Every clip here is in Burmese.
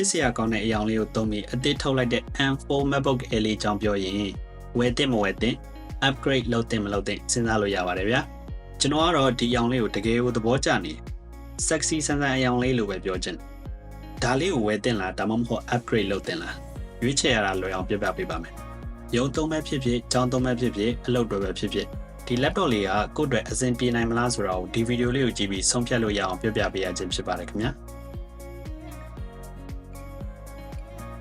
စ်စရာကောင်းတဲ့အယောင်လေးကိုသုံးပြီးအသစ်ထုတ်လိုက်တဲ့ M4 MacBook Air လေးအကြောင်းပြောရင်ဝယ်သင့်မဝယ်သင့် upgrade လုပ်သင့်မလုပ်သင့်စဉ်းစားလို့ရပါတယ်ဗျာကျွန်တော်ကတော့ဒီအယောင်လေးကိုတကယ်ကိုသဘောကျနေ sexy ဆန်းဆန်းအယောင်လေးလိုပဲပြောချင်ဒါလေးကိုဝယ်သင့်လားဒါမှမဟုတ် upgrade လုပ်သင့်လားရွေးချယ်ရတာလွယ်အောင်ပြပြပေးပါမယ်ရုံသုံးမဲ့ဖြစ်ဖြစ်ကြောင်းသုံးမဲ့ဖြစ်ဖြစ်အလုပ်တွေပဲဖြစ်ဖြစ်ဒီ laptop လေးကကိုယ့်အတွက်အဆင်ပြေနိုင်မလားဆိုတာကိုဒီဗီဒီယိုလေးကိုကြည့်ပြီးဆုံးဖြတ်လို့ရအောင်ပြပြပေးရခြင်းဖြစ်ပါတယ်ခင်ဗျာ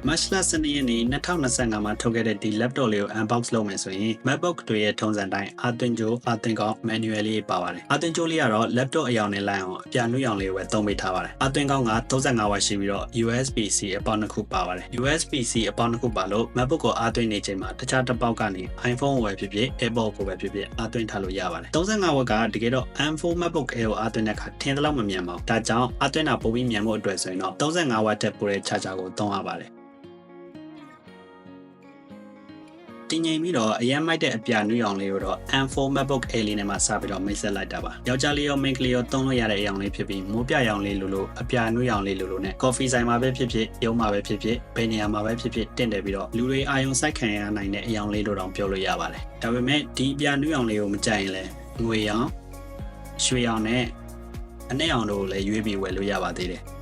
မတ်လ12ရက်နေ့2025မှာထုတ်ခဲ့တဲ့ဒီ laptop လေးကို unbox လုပ်မယ်ဆိုရင် MacBook တွေရဲ့ထုံးစံတိုင်းအာသွင်းကြိုးအာသွင်းကောင်း manual လေးပါပါတယ်အာသွင်းကြိုးလေးကတော့ laptop အယောင်နဲ့လိုက်အောင်အပြနွေးအောင်လေးပဲသုံးပေးထားပါတယ်အာသွင်းကောင်းက35 watt ရှိပြီးတော့ USB-C အပေါက်နှစ်ခုပါပါတယ် USB-C အပေါက်နှစ်ခုပါလို့ MacBook ကိုအာသွင်းနေချိန်မှာတခြားတစ်ပေါက်ကနေ iPhone ကိုပဲဖြစ်ဖြစ် AirPod ကိုပဲဖြစ်ဖြစ်အာသွင်းထားလို့ရပါတယ်35 watt ကတကယ်တော့ M4 MacBook Air ကိုအာသွင်းတဲ့အခါထင်သလောက်မမြန်ပါဘူးဒါကြောင့်အာသွင်းတာပိုပြီးမြန်ဖို့အတွက်ဆိုရင်တော့35 watt တက်ပိုတဲ့ charger ကိုသုံးရပါတယ် တင်ငိမ်ပြီးတော့အရင်မိုက်တဲ့အပြာနွေးအောင်လေးကိုတော့ M4 MacBook Air လေးနဲ့မှစပြီးတော့မိတ်ဆက်လိုက်တာပါ။ယောက်ျားလေးရောမိန်းကလေးရောသုံးလို့ရတဲ့အရောင်လေးဖြစ်ပြီးမိုးပြရောင်လေးလိုလိုအပြာနွေးအောင်လေးလိုလိုနဲ့ coffee ဆိုင်မှာပဲဖြစ်ဖြစ်ရုံးမှာပဲဖြစ်ဖြစ်ဘယ်နေရာမှာပဲဖြစ်ဖြစ်တင့်တယ်ပြီးတော့လူတွေအာယုံစိုက်ခံရနိုင်တဲ့အရောင်လေးလိုတောင်ပြောလို့ရပါတယ်။ဒါပေမဲ့ဒီအပြာနွေးအောင်လေးကိုမကြိုက်ရင်လည်းငွေရောင်ရွှေရောင်နဲ့အနဲ့အောင်တို့ကိုလည်းရွေးပြီးဝယ်လို့ရပါသေးတယ်။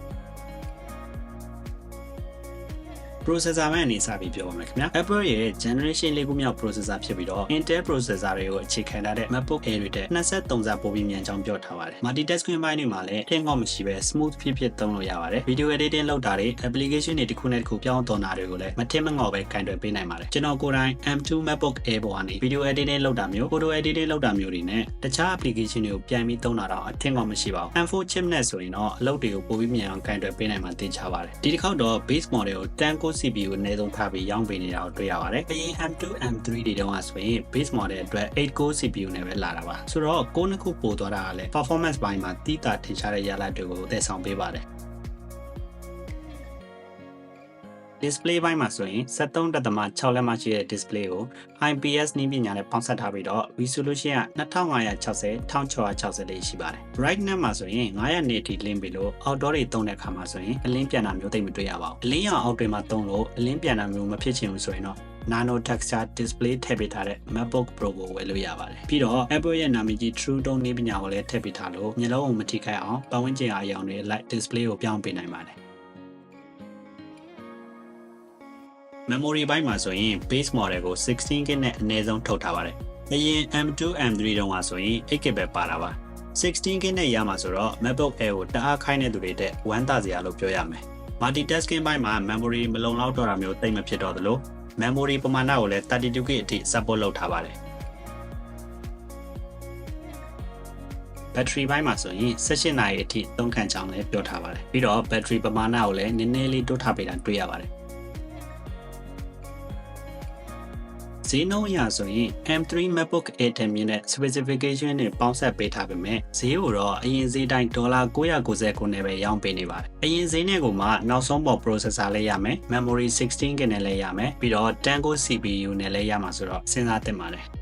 processor ဘက်အနေစပြီးပြောပါမယ်ခင်ဗျာ Apple ရဲ့ generation ၄ခုမြောက် processor ဖြစ်ပြီးတော့ Intel processor တွေကိုအခြေခံထားတဲ့ MacBook Air တွေတဲ့23စာပိုပြီးမြန်ချောင်းပြောထားပါတယ် multitasking ဘိုင်းတွေမှာလည်းထင်ငေါ့မရှိပဲ smooth ဖြစ်ဖြစ်သုံးလို့ရပါတယ် video editing လုပ်တာတွေ application တွေတစ်ခုနဲ့တစ်ခုပြောင်းသွန်တာတွေကိုလည်းမထင်မငေါ့ပဲကင်တွယ်ပေးနိုင်ပါတယ်ကျွန်တော်ကိုယ်တိုင် M2 MacBook Air ပေါ်ကနေ video editing လုပ်တာမျိုး photo editing လုပ်တာမျိုးတွေနဲ့တခြား application တွေကိုပြန်ပြီးသုံးတာတော့အထင်ငေါ့မရှိပါဘူး M4 chip နဲ့ဆိုရင်တော့အလုပ်တွေကိုပိုပြီးမြန်အောင်ကင်တွယ်ပေးနိုင်မှာသိချပါတယ်ဒီတစ်ခေါက်တော့ base model ကို10 core CPU အနည်းဆုံးထားပြီးရောင်းပေးနေတာကိုတွေ့ရပါတယ်။အရင် M2 M3 တွေတုန်းကဆိုရင် base model အတွက်8 core CPU နဲ့ပဲလာတာပါ။ဆိုတော့ကိုနှစ်ခုပို့သွားတာကလည်း performance ဘိုင်းမှာတိတာထင်ရှားတဲ့ရလဒ်တွေကိုသယ်ဆောင်ပေးပါတယ်။ display ဘိုင်းမှာဆိုရင်73.6လက်မရှိတဲ့ display ကို IPS နည်းပညာနဲ့ပေါင်းစပ်ထားပြီးတော့ resolution က2560 1660လေးရှိပါတယ် brightness မှာဆိုရင်900 nit ထိလင်းပြီးလို့ outdoor တွေသုံးတဲ့အခါမှာဆိုရင်အလင်းပြန်တာမျိုးသိမ့်မတွေ့ရပါဘူးအလင်းရောင်အောက်တွေမှာသုံးလို့အလင်းပြန်တာမျိုးမဖြစ်ချင်ဘူးဆိုရင်တော့ nano texture display ထည့်ပေးထားတဲ့ MacBook Pro ကိုဝယ်လို့ရပါတယ်ပြီးတော့ Apple ရဲ့နာမည်ကြီး True Tone နည်းပညာကိုလည်းထည့်ပေးထားလို့မျက်လုံးကိုမထိခိုက်အောင်ပတ်ဝန်းကျင်အရောင်တွေ light display ကိုပြောင်းပေးနိုင်ပါတယ် memory ဘိုင်းမှာဆိုရင် base model ကို 16GB နဲ့အနည်းဆုံးထုတ်ထားပါတယ်။အရင် M2 M3 တုန်းကဆိုရင် 8GB ပဲပါတာပါ။ 16GB နဲ့ရမှာဆိုတော့ MacBook Air ကိုတအားခိုင်းတဲ့သူတွေတဲ့ဝမ်းသာစရာလို့ပြောရမယ်။ multitasking ဘိုင်းမှာ memory မလုံလောက်တော့တာမျိုးတိတ်မဖြစ်တော့သလို memory ပမာဏကိုလည်း 32GB အထိ support လုပ်ထားပါတယ်။ battery ဘိုင်းမှာဆိုရင်18နာရီအထိသုံးခံကြောင်းလည်းပြောထားပါတယ်ပြီးတော့ battery ပမာဏကိုလည်းနည်းနည်းလေးတိုးထားပေးတာတွေ့ရပါတယ် ဈေးနှုန်းအရဆိုရင် M3 MacBook Air 10မြင့်တဲ့ specification နဲ့ပေါင်းစပ်ပေးထားပေမဲ့ဈေးကိုတော့အရင်ဈေးတိုင်းဒေါ်လာ999နဲ့ပဲရောင်းပေးနေပါတယ်။အရင်ဈေးနဲ့ကိုမှနောက်ဆုံးပေါ် processor လည်းရမယ်။ memory 16GB နဲ့လည်းရမယ်။ပြီးတော့10 core CPU နဲ့လည်းရမှာဆိုတော့စဉ်းစားသင့်ပါတယ်။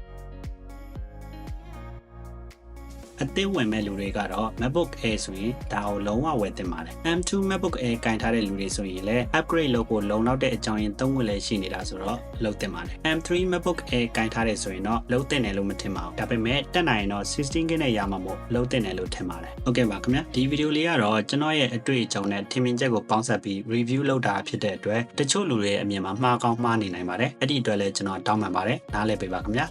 အသစ်ဝင်မဲ့လူတွေကတော့ MacBook Air ဆိုရင်ဒါကိုလုံးဝဝယ်သင့်ပါတယ် M2 MacBook Air ကင်ထားတဲ့လူတွေဆိုရင်လည်း upgrade လုပ်ဖို့လုံလောက်တဲ့အကြောင်းရင်းသုံးခုလည်းရှိနေတာဆိုတော့လုပ်သင့်ပါတယ် M3 MacBook Air ကင်ထားတဲ့ဆိုရင်တော့လုံးသင့်တယ်လို့မထင်ပါဘူးဒါပေမဲ့တက်နိုင်ရင်တော့ 16GB နဲ့ရမှာမို့လုံးသင့်တယ်လို့ထင်ပါတယ်ဟုတ်ကဲ့ပါခင်ဗျာဒီဗီဒီယိုလေးကတော့ကျွန်တော်ရဲ့အတွေ့အကြုံနဲ့ထင်မြင်ချက်ကိုပေါင်းစပ်ပြီး review လုပ်တာဖြစ်တဲ့အတွက်တချို့လူတွေရဲ့အမြင်မှာမှားကောင်းမှားနေနိုင်ပါတယ်အဲ့ဒီအတွက်လည်းကျွန်တော်တောင်းပန်ပါတယ်နားလည်ပေးပါခင်ဗျာ